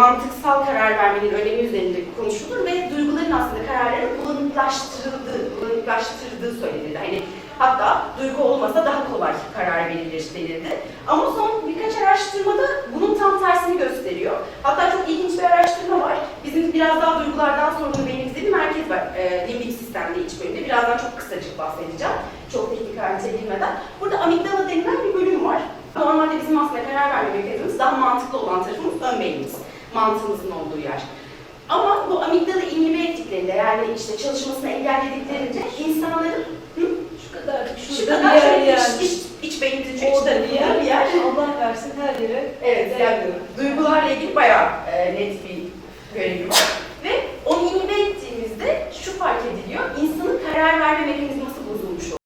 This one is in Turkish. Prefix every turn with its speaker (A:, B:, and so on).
A: mantıksal karar vermenin önemi üzerinde konuşulur ve duyguların aslında kararların bulanıklaştırıldığı, bulanıklaştırdığı söylenirdi. Hani hatta duygu olmasa daha kolay karar verilir denirdi. Ama son birkaç araştırmada bunun tam tersini gösteriyor. Hatta çok ilginç bir araştırma var. Bizim biraz daha duygulardan sorumlu beynimizde bir merkez var. E, limbik sistemde iç bölümde. Birazdan çok kısacık bahsedeceğim. Çok teknik ayrıntıya girmeden. Burada amigdala denilen bir bölüm var. Normalde bizim aslında karar verme mekanizmamız daha mantıklı olan tarafımız ön beynimiz. Mantığımızın olduğu yer. Ama bu amigdala inhibe ettiklerinde yani işte çalışmasını engellediklerinde insanların hı,
B: Şu kadar,
A: şu kadar
B: bir yer yani.
A: iç, iç, iç beynin şu iç
B: Orada bir yer.
A: bir yer.
B: Allah versin her yere.
A: Evet, yani duygularla ilgili bayağı e, net bir görevi var. Ve onu inhibe ettiğimizde şu fark ediliyor, insanın karar verme mekanizması